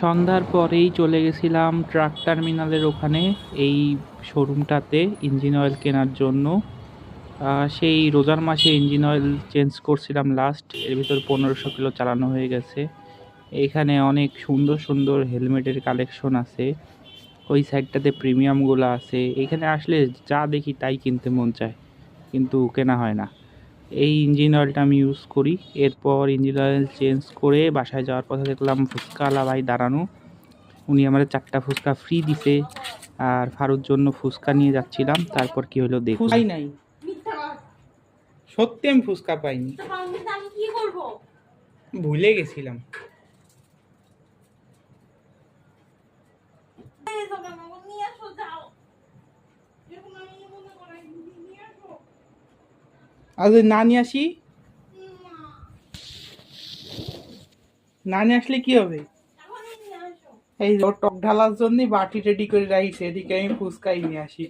সন্ধ্যার পরেই চলে গেছিলাম ট্রাক টার্মিনালের ওখানে, এই শোরুমটাতে ইঞ্জিন অয়েল কেনার জন্য। সেই রোজার মাসে ইঞ্জিন অয়েল চেঞ্জ করছিলাম লাস্ট এর ভিতর পনেরোশো কিলো চালানো হয়ে গেছে। এখানে অনেক সুন্দর সুন্দর হেলমেটের কালেকশন আছে, ওই সাইডটাতে প্রিমিয়ামগুলো আছে। এখানে আসলে যা দেখি তাই কিনতে মন চায়, কিন্তু কেনা হয় না। এই ইঞ্জিন অয়েলটা আমি ইউজ করি। এরপর ইঞ্জিন অয়েল চেঞ্জ করে বাসায় যাওয়ার পথে দেখলাম ফুচকাওয়ালা ভাই দাঁড়ানো। উনি আমার চারটা ফুচকা ফ্রি দিছে আর ফারুর জন্য ফুচকা নিয়ে যাচ্ছিলাম। তারপর কি হলো দেখুন। পাই নাই। সত্যি আমি ফুচকা পাইনি। তো পাওনি তো কি করব? ভুলে গেছিলাম এই তো কেন? নিয়ে আসো, যাও। এরকম আমি মনে করাই দিদি, নিয়ে আসো। আজ না নিয়ে আসি না, নিয়ে আসলে কি হবে। এই টক ঢালার জন্য বাটি রেডি করে রাখিস এদিকে আমি ফুচকাই নিয়ে আসি